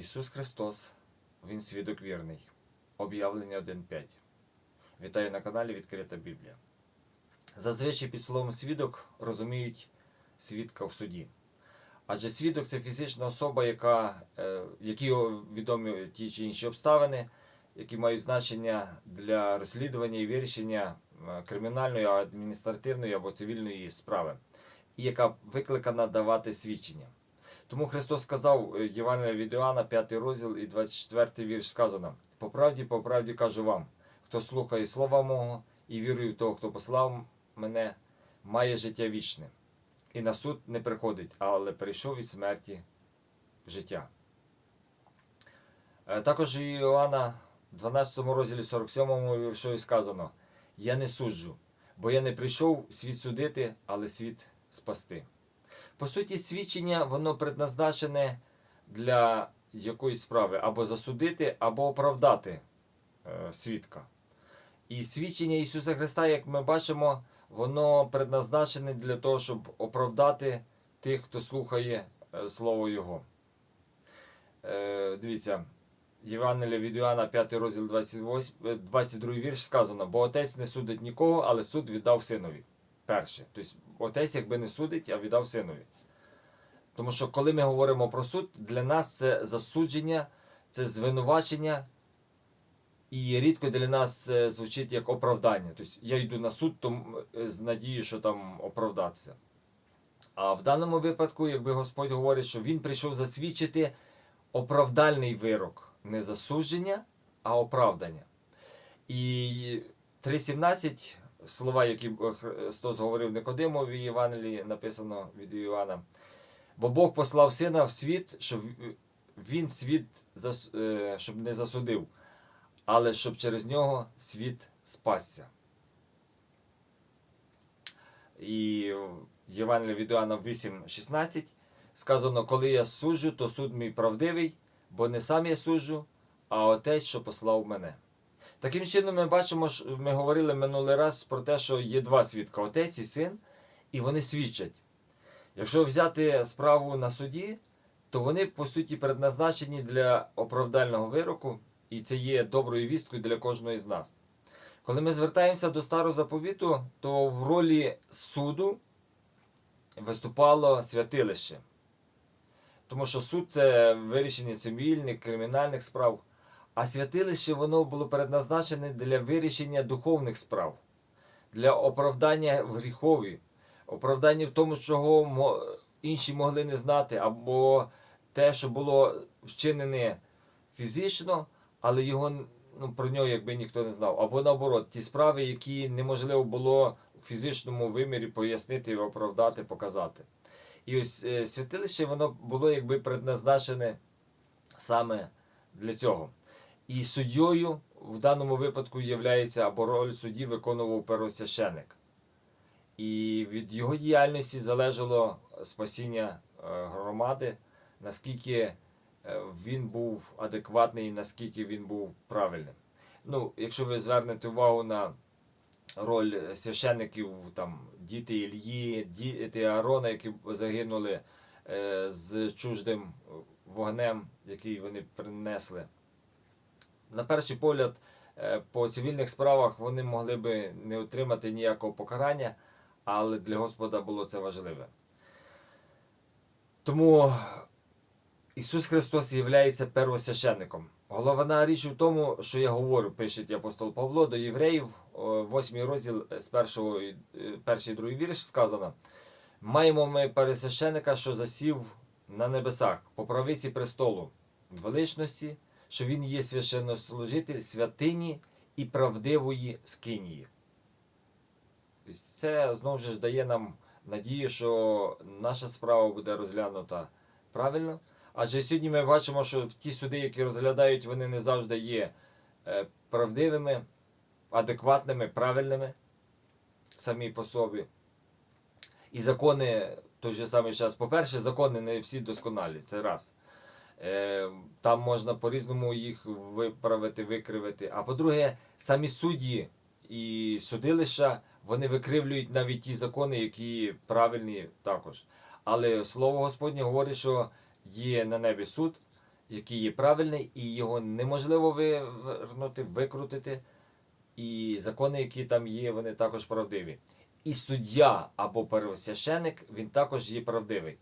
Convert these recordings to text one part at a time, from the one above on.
Ісус Христос, Він свідок вірний. Об'явлення 1.5. Вітаю на каналі Відкрита Біблія. Зазвичай під словом свідок розуміють свідка в суді. Адже свідок це фізична особа, яка, е, якій відомі ті чи інші обставини, які мають значення для розслідування і вирішення е, кримінальної, адміністративної або цивільної справи, і яка викликана давати свідчення. Тому Христос сказав е, Євангелія від Іоанна, 5 розділ і 24 вірш сказано: По правді, по правді кажу вам, хто слухає слова мого і вірує в того, хто послав мене, має життя вічне. І на суд не приходить, але прийшов від смерті в життя. Е, Також у Іоанна, 12 розділі 47 віршові сказано: Я не суджу, бо я не прийшов світ судити, але світ спасти. По суті, свідчення воно предназначене для якоїсь справи або засудити, або оправдати е, свідка. І свідчення Ісуса Христа, як ми бачимо, воно предназначене для того, щоб оправдати тих, хто слухає е, Слово Його. Е, дивіться, Євангелія від Іоанна, 5 розділ 28, е, 22 вірш сказано, бо отець не судить нікого, але суд віддав синові. Перше. Тобто отець якби не судить, а віддав синові. Тому що коли ми говоримо про суд, для нас це засудження, це звинувачення, і рідко для нас звучить як оправдання. Тобто я йду на суд то, з надією, що там оправдатися. А в даному випадку, якби Господь говорить, що Він прийшов засвідчити оправдальний вирок, не засудження, а оправдання. І 3.17 слова, які Христос говорив Никодимові в Євангелії, написано від Іоанна. Бо Бог послав сина в світ, щоб він світ е, щоб не засудив, але щоб через нього світ спасся. І в Євангелії від Іоанна 8.16 сказано, коли я суджу, то суд мій правдивий, бо не сам я суджу, а отець, що послав мене. Таким чином, ми бачимо, що ми говорили минулий раз про те, що є два свідка отець і син, і вони свідчать. Якщо взяти справу на суді, то вони по суті предназначені для оправдального вироку, і це є доброю вісткою для кожного з нас. Коли ми звертаємося до старого заповіту, то в ролі суду виступало святилище. Тому що суд це вирішення цивільних, кримінальних справ, а святилище воно було предназначене для вирішення духовних справ, для оправдання в гріхові, оправдання в тому, чого інші могли не знати, або те, що було вчинене фізично, але його ну, про нього якби ніхто не знав. Або наоборот, ті справи, які неможливо було в фізичному вимірі пояснити, оправдати, показати. І ось е, святилище воно було якби предназначене саме для цього. І суддєю в даному випадку являється або роль судді виконував первосвященик. І від його діяльності залежало спасіння е, громади, наскільки е, він був адекватний і наскільки він був правильним. Ну, якщо ви звернете увагу на роль священників, там, діти Ільї, діти Аарона, які загинули е, з чуждим вогнем, який вони принесли. На перший погляд, е, по цивільних справах вони могли би не отримати ніякого покарання, але для Господа було це важливе. Тому Ісус Христос є первосвященником. Головна річ у тому, що я говорю, пише апостол Павло до євреїв, 8 розділ з першого, е, перший другий вірш сказано: Маємо ми первосвященника, що засів на небесах, по правиці престолу, величності, що він є священнослужитель святині і правдивої скинії. Це знову ж дає нам надію, що наша справа буде розглянута правильно. Адже сьогодні ми бачимо, що ті суди, які розглядають, вони не завжди є е, правдивими, адекватними, правильними самі по собі. І закони в той же самий час, по-перше, закони не всі досконалі, це раз. Е, Там можна по-різному їх виправити, викривити. А по-друге, самі судді і судилища вони викривлюють навіть ті закони, які правильні також. Але слово Господнє говорить, що є на небі суд, який є правильний, і його неможливо вивернути, викрутити. І закони, які там є, вони також правдиві. І суддя або первосвященик, він також є правдивий.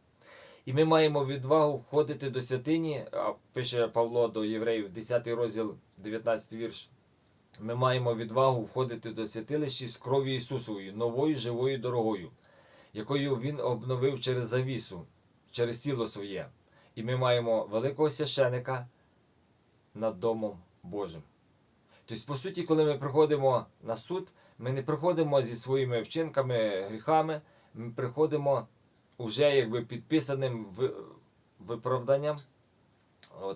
І ми маємо відвагу входити до святині, пише Павло до євреїв, 10 розділ, 19 вірш. Ми маємо відвагу входити до святилища з кров'ю Ісусовою, новою, живою, дорогою, якою Він обновив через завісу, через тіло своє. І ми маємо великого священика над Домом Божим. Тобто, по суті, коли ми приходимо на суд, ми не приходимо зі своїми вчинками, гріхами, ми приходимо уже якби підписаним виправданням,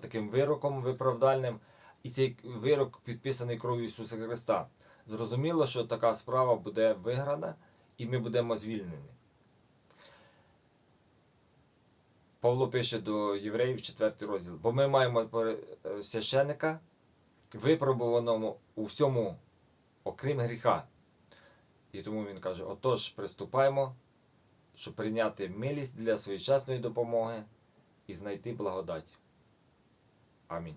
таким вироком виправдальним, і цей вирок підписаний кров'ю Ісуса Христа. Зрозуміло, що така справа буде виграна, і ми будемо звільнені. Павло пише до євреїв 4 розділ. Бо ми маємо священика, випробуваному у всьому, окрім гріха. І тому він каже: отож, приступаємо, щоб прийняти милість для своєчасної допомоги і знайти благодать. Амінь.